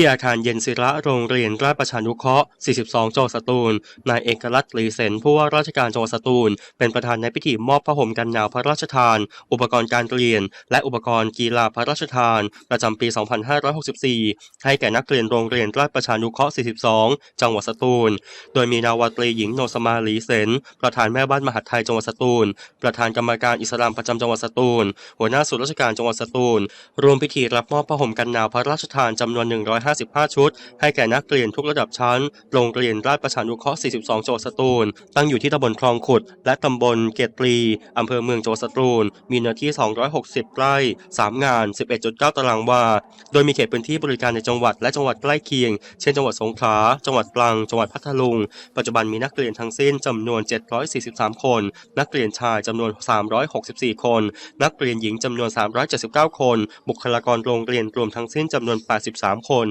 ที่อาคารเย็นศิระโรงเรียนราชประชานุเคราะห์ 42 จังหวัดสตูล นายเอกลักษณ์ลีเซนผู้ว่าราชการจังหวัดสตูล เป็นประธานในพิธีมอบผ้าห่มกันหนาวพระราชทาน อุปกรณ์การเรียน และอุปกรณ์กีฬาพระราชทาน ประจำปี 2564 ให้แก่นักเรียนโรงเรียนราชประชานุเคราะห์ 42 จังหวัดสตูล โดยมีนาวาตรีหญิงโนสมาหลีเซนประธานแม่บ้านมหาดไทยจังหวัดสตูล ประธานกรรมการอิสลามประจำจังหวัดสตูล หัวหน้าส่วนราชการจังหวัดสตูล รวมพิธีรับมอบผ้าห่มกันหนาวพระราชทานจำนวน 1 5 155 ชุด ให้แก่นักเรียนทุกระดับชั้น โรงเรียนราชประชานุเคราะห์ 42 จังหวัดสตูล ตั้งอยู่ที่ตำบลคลองขุด และตำบลเกตปรีอำเภอเมืองจังหวัดสตูล มีเนื้อที่ 260 ไร่ 3 งาน 11.9 ตารางวา โดยมีเขตพื้นที่บริการในจังหวัดและจังหวัดใกล้เคียง เช่นจังหวัดสงขลา จังหวัดตรัง จังหวัดพัทลุง ปัจจุบันมีนักเรียนทั้งสิ้นจำนวน 743 คน นักเรียนชายจำนวน 364 คน นักเรียนหญิงจำนวน 379 คน บุคลากรโรงเรียนรวมทั้งสิ้นจำนวน 83 คน